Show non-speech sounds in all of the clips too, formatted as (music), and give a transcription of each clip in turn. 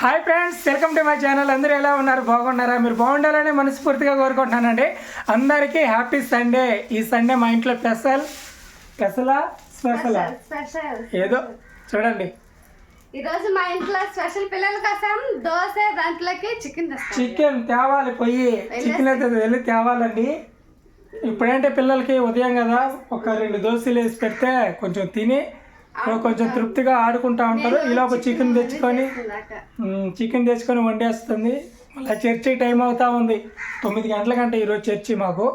Hi friends welcome to my channel అందరూ ఎలా ఉన్నారు? బాగున్నారా? మీరు బాగుండాలని మనస్ఫూర్తిగా కోరుకుంటున్నానండి. అందరికీ హ్యాపీ సండే ఈ సండే మా ఇంట్లో స్పెషల్ స్పెషలా స్పెషలా? స్పెషల్ ఏదో చూడండి. ఈ రోజు మా ఇంట్లో స్పెషల్ పిల్లల కోసం దోశ దాంట్లోకి చికెన్ చికెన్ తేవాలి పోయి చికెన్ అయితే వెళ్ళి తేవాలండి. ఇప్పుడంటే పిల్లలకి ఉదయం కదా ఒక రెండు దోశలు వేసి పెడితే కొంచెం తిని కొంచెం తృప్తిగా ఆడుకుంటా ఉంటారు. ఈలోపు చికెన్ తెచ్చుకొని చికెన్ తెచ్చుకొని వండేస్తుంది. మళ్ళీ చర్చి టైం అవుతా ఉంది. తొమ్మిది గంటల కంటే ఈరోజు చర్చి మాకు.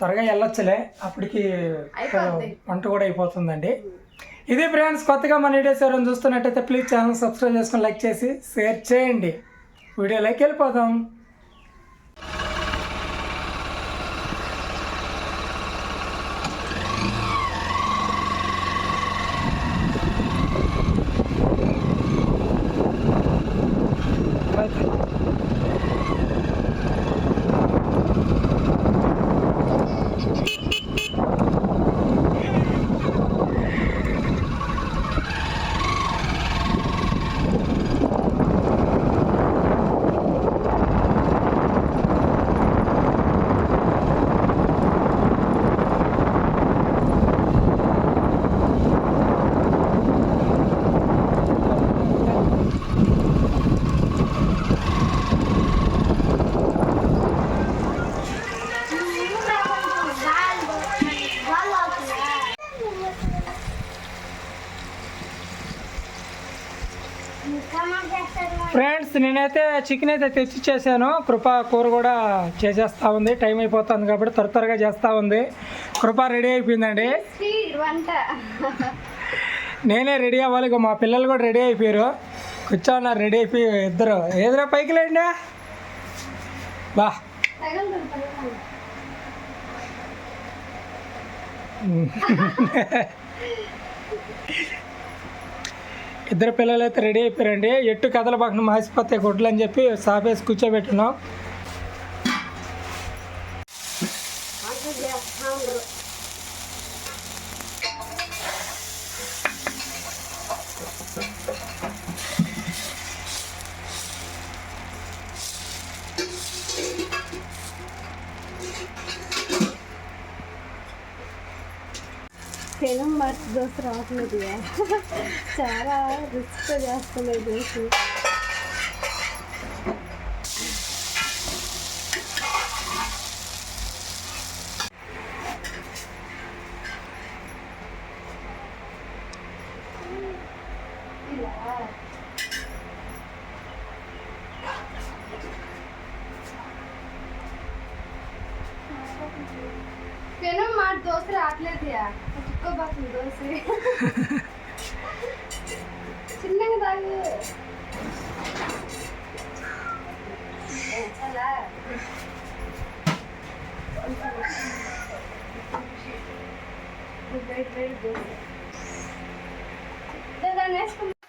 త్వరగా వెళ్ళొచ్చులే. అప్పటికి. వంట కూడా అయిపోతుందండి. ఇది ఫ్రెండ్స్ కొత్తగా మన వీడియోస్ ఎవరైనా చూస్తున్నట్టయితే ప్లీజ్ ఛానల్ సబ్స్క్రైబ్ చేసుకొని లైక్ చేసి షేర్ చేయండి. వీడియోలోకి వెళ్ళిపోదాం. ఫ్రెండ్స్ నేనైతే చికెన్ అయితే తెచ్చి చేశాను. కృప కూర కూడా చేసేస్తా ఉంది. టైం అయిపోతుంది కాబట్టి త్వర త్వరగా చేస్తూ ఉంది. కృప రెడీ అయిపోయిందండి. నేనే రెడీ అవ్వాలి. మా పిల్లలు కూడా రెడీ అయిపోయారు. కూర్చోన్నారు రెడీ అయిపోయి ఇద్దరు. ఏదిరా పైకి లేండి? బా. (laughs) ఇద్దరు పిల్లలు అయితే రెడీ అయిపోయారండి. ఎట్టు కథల పక్కన మాసిపోతే గుడ్లు అని చెప్పి సాపేసి కూర్చోబెట్టినాం. పెనం మర్చి దోశ రావట్లేదు చాలా రిస్క్ చేస్తున్నాయి దోశ పెనం మాట దోశ రావట్లేదు చుక్కోబాతుంది దోశ చిన్నగా తాగు ఏ, చాలా వెయిట్ వెయిట్ దోశ దాన్ని వేసుకుంటా పులుసు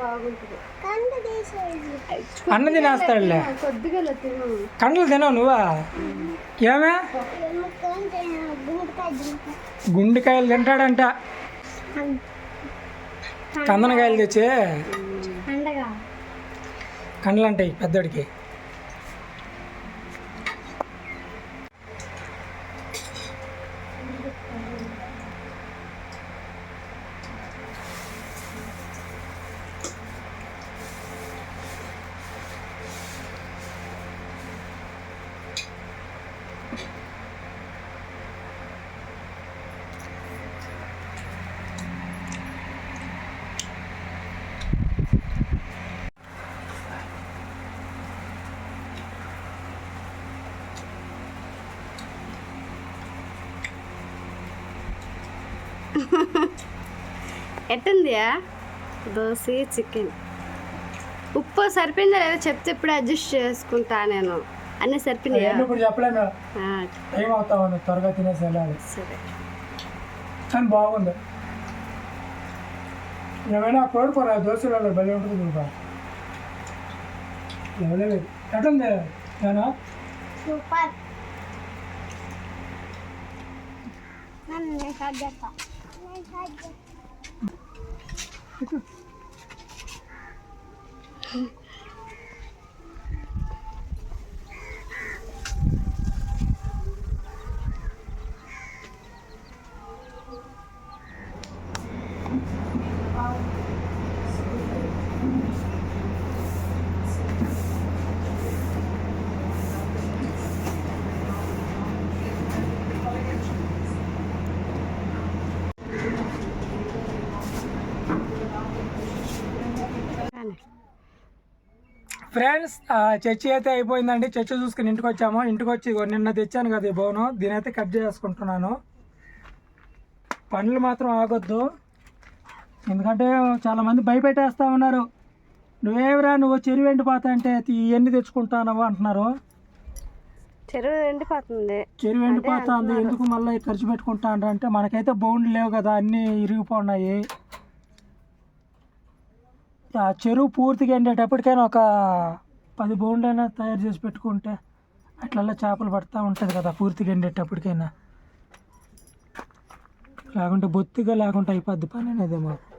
బాగుంటుంది. అన్న తినేస్తాడులే. కొద్దిగా తిను కండ్లు తినవు నువ్వా? ఏమే? గుండెకాయలు తింటాడంట. కందనకాయలు తెచ్చి? కండ్లు అంటాయి పెద్దోడికి. ఎట్టుందియా? దోశ చికెన్. ఉప్పు సరిపోయిందా లేదా చెప్తే ఇప్పుడు అడ్జస్ట్ చేసుకుంటా నేను. అన్నీ సరిపోయినాయా అవన్నీ ఇప్పుడు చెప్పలేను ఆ, టైం అవుతా ఉంది త్వరగా తినేసి వెళ్ళాలి సరే కానీ బాగుంది ఏమైనా కోరుకోరా దోశలలో భలే ఉంటుంది ఇంకా ఎవలేదు ఎట్లుంది నేను సూపర్ నన్ను ఫ్రెండ్స్ ఆ, చర్చి అయితే అయిపోయిందండి. చర్చి చూసుకుని ఇంటికి వచ్చాము. ఇంటికి వచ్చి నిన్న తెచ్చాను కదా ఈ బోను. దీని అయితే కట్ చేసుకుంటున్నాను. పనులు మాత్రం ఆగొద్దు. ఎందుకంటే చాలా మంది భయపెట్టేస్తా ఉన్నారు. నువ్వేమిరా నువ్వు చెరువు ఎండిపోతా అంటే ఇవన్నీ తెచ్చుకుంటానవు అంటున్నారు. చెరువు ఎండిపోతుంది. చెరువు ఎండిపోతుంది. ఎందుకు మళ్ళీ ఖర్చు పెట్టుకుంటా అంటే మనకైతే బౌండ్లు లేవు కదా అన్నీ ఇరిగిపోఉన్నాయి ఆ చెరువు పూర్తిగా ఎండేటప్పటికైనా ఒక పది బౌండ్లైనా తయారు చేసి పెట్టుకుంటే అట్లల్లా చేపలు పడతా ఉంటుంది కదా పూర్తిగా ఎండేటప్పటికైనా. లేకుంటే బొత్తిగా లేకుండా అయిపోద్ది పని అనేది మాకు.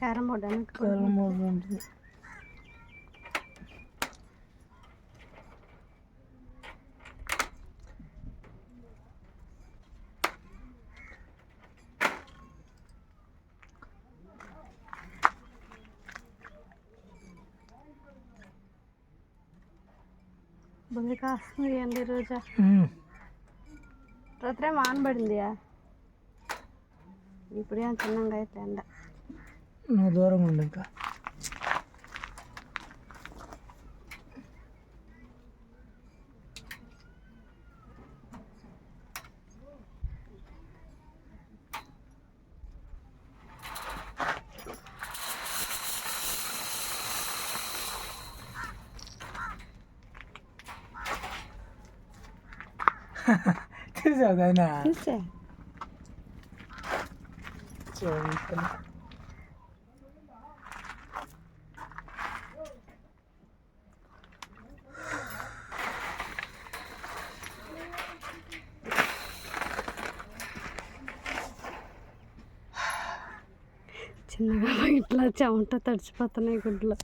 కారం పడ్డాను కాలం ఉంటుంది. బుంది కాస్తుంది అండి రోజా ఉమ్. రాత్రే మానబడింది ఇప్పుడేం చిన్నంగా అయితే ఎండ నువ్వు దూరంగా ఉండు ఇంకా చూసావు ఆయన చూసే చిన్నగా ఇట్లా చెమట తడిచిపోతున్నాయి గుడ్లు.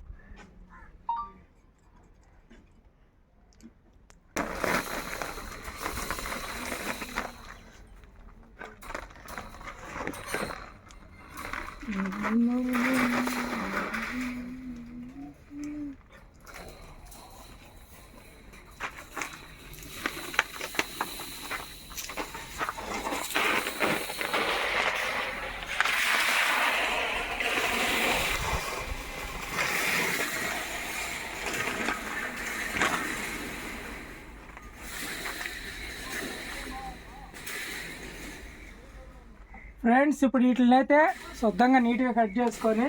ఫ్రెండ్స్ ఇప్పుడు వీటిని అయితే శుద్ధంగా నీట్గా కట్ చేసుకొని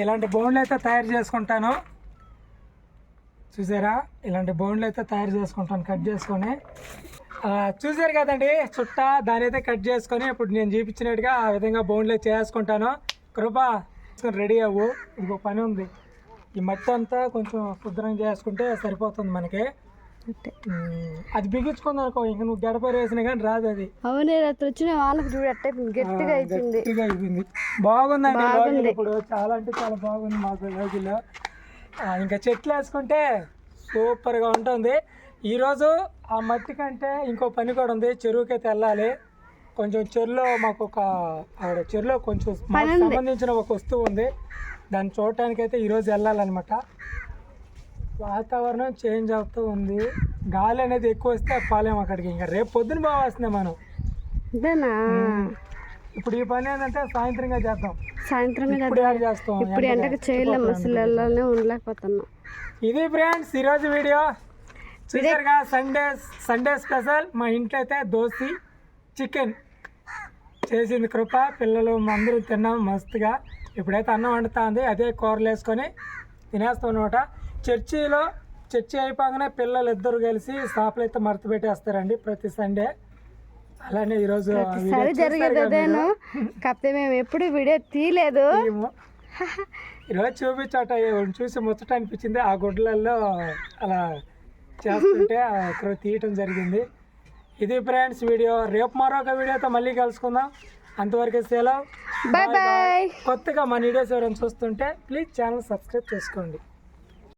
ఇలాంటి బౌండ్లు అయితే తయారు చేసుకుంటాను. చూసారా? ఇలాంటి బౌండ్లు అయితే తయారు చేసుకుంటాను కట్ చేసుకొని. చూసారు కదండి చుట్ట దాని అయితే కట్ చేసుకొని ఇప్పుడు నేను చూపించినట్టుగా ఆ విధంగా బౌండ్లు అయితే చేసుకుంటాను. కృపా రెడీ అవ్వు. ఇంకో పని ఉంది. ఈ మట్టి అంతా కొంచెం శుభ్రం చేసుకుంటే సరిపోతుంది మనకి. అది బిగించుకుంది అనుకో ఇంక నువ్వు గడప వేసినా కానీ రాదు అది. అవునే రాత్రి వచ్చిన వాళ్ళకి చూడు గట్టిగా అయిపోయింది. గట్టిగా అయిపోయింది. బాగుందండి ఇప్పుడు. చాలా అంటే చాలా బాగుంది మాకు రోజుల్లో. ఇంకా చెట్లు వేసుకుంటే సూపర్గా ఉంటుంది. ఈరోజు ఆ మట్టి కంటే ఇంకో పని కూడా ఉంది. చెరువుకి అయితే వెళ్ళాలి. కొంచెం చెరువులో మాకు ఒక ఆవిడ చెరువులో కొంచెం సంబంధించిన ఒక వస్తువు ఉంది. దాన్ని చూడటానికి అయితే ఈరోజు వెళ్ళాలన్నమాట. వాతావరణం చేంజ్ అవుతూ ఉంది. గాలి అనేది ఎక్కువ వస్తే పాలేం అక్కడికి. ఇంకా రేపు పొద్దున పోవాల్సిందే మనం. ఇదేనా? ఇప్పుడు ఈ పని ఏంటంటే సాయంత్రంగా చేద్దాం. సాయంత్రం మీద ఇప్పుడు యాడ్ చేస్తాం. ఇప్పుడు ఎండకి చేయలేము అసలు వెళ్ళాలనే ఉండలేకపోతున్నాం. ఇది ఫ్రెండ్స్ ఈరోజు వీడియో. చూసారుగా సండే సండే స్పెషల్. మా ఇంట్లో అయితే దోశ చికెన్. చేసింది కృప. పిల్లలు అందరూ తిన్నాం మస్తుగా. ఇప్పుడైతే అన్నం వండుతా ఉంది అదే కూరలు వేసుకొని తినేస్తాం అనమాట. చర్చిలో చర్చి అయిపోగానే పిల్లలు ఇద్దరు కలిసి షాపులు అయితే మడత పెట్టేస్తారండి ప్రతి సండే. అలానే ఈరోజు ఆ వీడియో సరి చూస్తారు జరిగేది కదా అదేను. మీరు. కాకపోతే మేము ఎప్పుడు వీడియో తీయలేదు. ఈరోజు చూపించాట చూసి ముచ్చట అనిపించింది. ఆ గుడ్లలో అలా చేస్తుంటే అక్కడ తీయటం జరిగింది. ఇది ఫ్రెండ్స్ వీడియో. రేపు మరొక వీడియోతో మళ్ళీ కలుసుకుందాం. అంతవరకు సెలవు. బాయ్. బాయ్. కొత్తగా మన వీడియోస్ ఎవరైనా చూస్తుంటే ప్లీజ్ ఛానల్ సబ్స్క్రైబ్ చేసుకోండి.